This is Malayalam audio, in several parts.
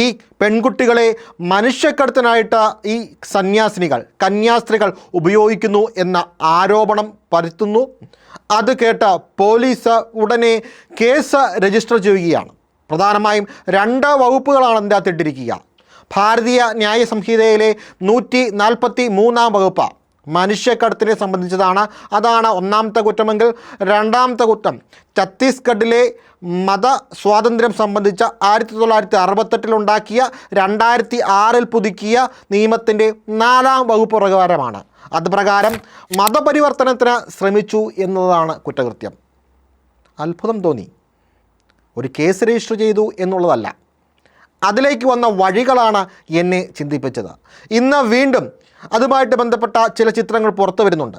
ഈ പെൺകുട്ടികളെ മനുഷ്യക്കടത്തിനായിട്ട് ഈ സന്യാസിനികൾ കന്യാസ്ത്രീകൾ ഉപയോഗിക്കുന്നു എന്ന ആരോപണം പരത്തുന്നു. അത് കേട്ട പോലീസ് ഉടനെ കേസ് രജിസ്റ്റർ ചെയ്യുകയാണ്. പ്രധാനമായും രണ്ട് വകുപ്പുകളാണ് അതിന്റെ അകത്തിട്ടിരിക്കുക ഭാരതീയ ന്യായ സംഹിതയിലെ നൂറ്റി നാൽപ്പത്തി മൂന്നാം വകുപ്പ് മനുഷ്യക്കടത്തിനെ സംബന്ധിച്ചതാണ്. അതാണ് ഒന്നാമത്തെ കുറ്റമെങ്കിൽ രണ്ടാമത്തെ കുറ്റം ഛത്തീസ്ഗഡിലെ മത സ്വാതന്ത്ര്യം സംബന്ധിച്ച ആയിരത്തി തൊള്ളായിരത്തി അറുപത്തെട്ടിലുണ്ടാക്കിയ രണ്ടായിരത്തി ആറിൽ പുതുക്കിയ നിയമത്തിന്റെ നാലാം വകുപ്പ് പ്രകാരമാണ്. അത് പ്രകാരം മതപരിവർത്തനത്തിന് ശ്രമിച്ചു എന്നതാണ് കുറ്റകൃത്യം. അത്ഭുതം തോന്നി. ഒരു കേസ് രജിസ്റ്റർ ചെയ്തു എന്നുള്ളതല്ല. അതിലേക്ക് വന്ന വഴികളാണ് എന്നെ ചിന്തിപ്പിച്ചത്. ഇന്ന് വീണ്ടും അതുമായിട്ട് ബന്ധപ്പെട്ട ചില ചിത്രങ്ങൾ പുറത്തു വരുന്നുണ്ട്.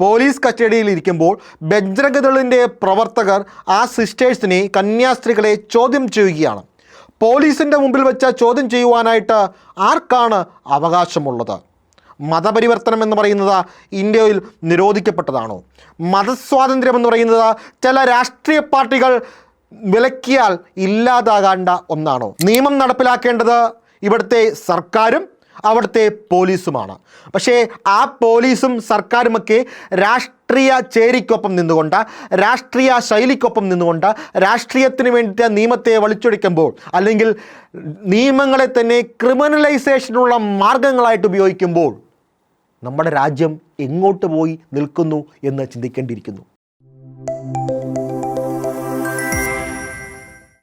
പോലീസ് കസ്റ്റഡിയിൽ ഇരിക്കുമ്പോൾ ബജ്രംഗദളിന്റെ പ്രവർത്തകർ ആ സിസ്റ്റേഴ്സിനെ കന്യാസ്ത്രീകളെ ചോദ്യം ചെയ്യുകയാണ്. പോലീസിന്റെ മുമ്പിൽ വെച്ച ചോദ്യം ചെയ്യുവാനായിട്ട് ആർക്കാണ് അവകാശമുള്ളത്? മതപരിവർത്തനം എന്ന് പറയുന്നത് ഇന്ത്യയിൽ നിരോധിക്കപ്പെട്ടതാണോ? മതസ്വാതന്ത്ര്യം എന്ന് പറയുന്നത് ചില രാഷ്ട്രീയ പാർട്ടികൾ വിലക്കിയാൽ ഇല്ലാതാകേണ്ട ഒന്നാണോ? നിയമം നടപ്പിലാക്കേണ്ടത് ഇവിടുത്തെ സർക്കാരും അവിടുത്തെ പോലീസുമാണ്. പക്ഷേ ആ പോലീസും സർക്കാരുമൊക്കെ രാഷ്ട്രീയ ചേരിക്കൊപ്പം നിന്നുകൊണ്ട് രാഷ്ട്രീയ ശൈലിക്കൊപ്പം നിന്നുകൊണ്ട് രാഷ്ട്രീയത്തിന് വേണ്ടിയിട്ട് നിയമത്തെ വലിച്ചൊടിക്കുമ്പോൾ അല്ലെങ്കിൽ നിയമങ്ങളെ തന്നെ ക്രിമിനലൈസേഷനുള്ള മാർഗങ്ങളായിട്ട് ഉപയോഗിക്കുമ്പോൾ നമ്മുടെ രാജ്യം എങ്ങോട്ട് പോയി നിൽക്കുന്നു എന്ന് ചിന്തിക്കേണ്ടിയിരിക്കുന്നു.